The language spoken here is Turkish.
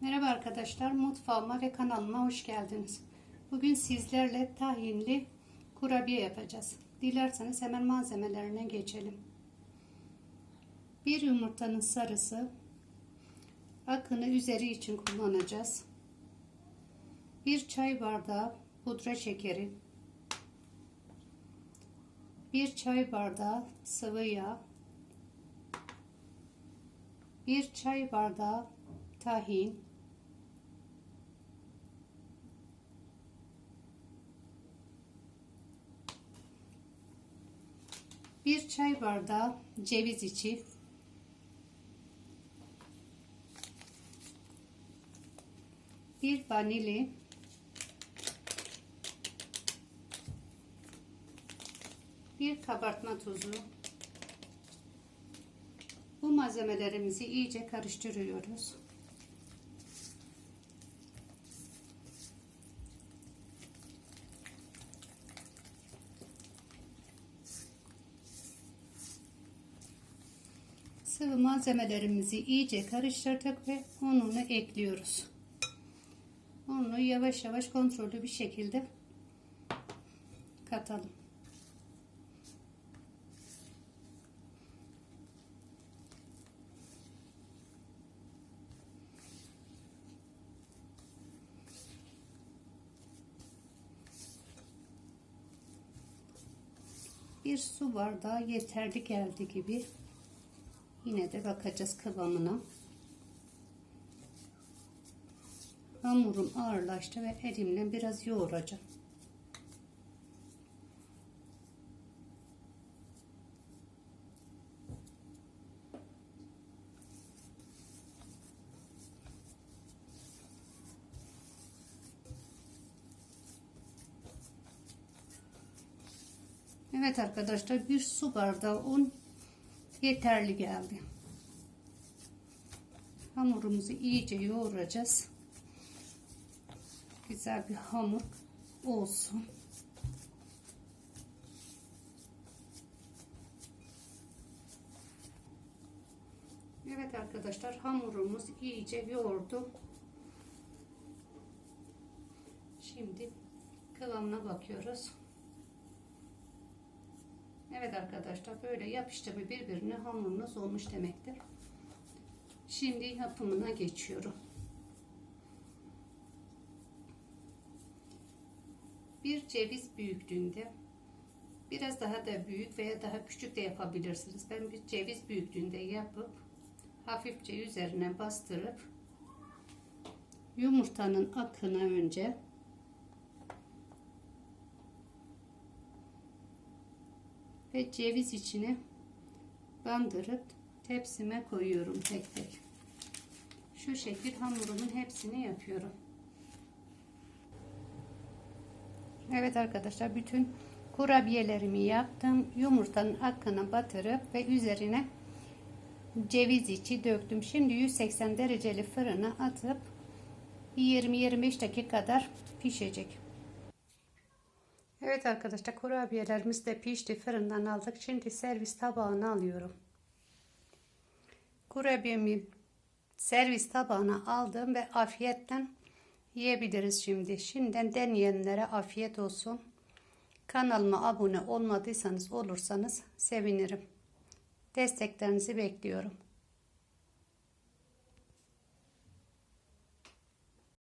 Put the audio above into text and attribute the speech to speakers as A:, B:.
A: Merhaba arkadaşlar, mutfağıma ve kanalıma hoş geldiniz. Bugün sizlerle tahinli kurabiye yapacağız. Dilerseniz hemen malzemelerine geçelim. Bir yumurtanın sarısı, akını üzeri için kullanacağız. Bir çay bardağı pudra şekeri, bir çay bardağı sıvı yağ, bir çay bardağı tahin, bir çay bardağı ceviz içi, bir vanili, bir kabartma tozu. Bu malzemelerimizi iyice karıştırıyoruz. Sıvı malzemelerimizi iyice karıştırdık ve ununu ekliyoruz. Ununu yavaş yavaş kontrollü bir şekilde katalım. Bir su bardağı yeterli geldi gibi. Yine de bakacağız kıvamına. Hamurum ağırlaştı ve elimle biraz yoğuracağım. Evet arkadaşlar bir su bardağı un yeterli geldi. Hamurumuzu iyice yoğuracağız. Güzel bir hamur olsun. Evet arkadaşlar hamurumuz iyice yoğurdu. Şimdi kıvamına bakıyoruz. Evet arkadaşlar böyle yapıştı mı birbirine hamurunuz olmuş demektir. Şimdi yapımına geçiyorum. Bir ceviz büyüklüğünde biraz daha da büyük veya daha küçük de yapabilirsiniz. Ben bir ceviz büyüklüğünde yapıp hafifçe üzerine bastırıp yumurtanın akını önce ve ceviz içine bandırıp tepsime koyuyorum tek tek. Şu şekil hamurumun hepsini yapıyorum. Evet arkadaşlar bütün kurabiyelerimi yaptım. Yumurtanın akına batırıp ve üzerine ceviz içi döktüm. Şimdi 180 dereceli fırına atıp 20-25 dakika kadar pişecek. Evet arkadaşlar kurabiyelerimiz de pişti fırından aldık. Şimdi servis tabağına alıyorum. Kurabiyemi servis tabağına aldım ve afiyetten yiyebiliriz şimdi. Şimdiden deneyenlere afiyet olsun. Kanalıma abone olmadıysanız olursanız sevinirim. Desteklerinizi bekliyorum.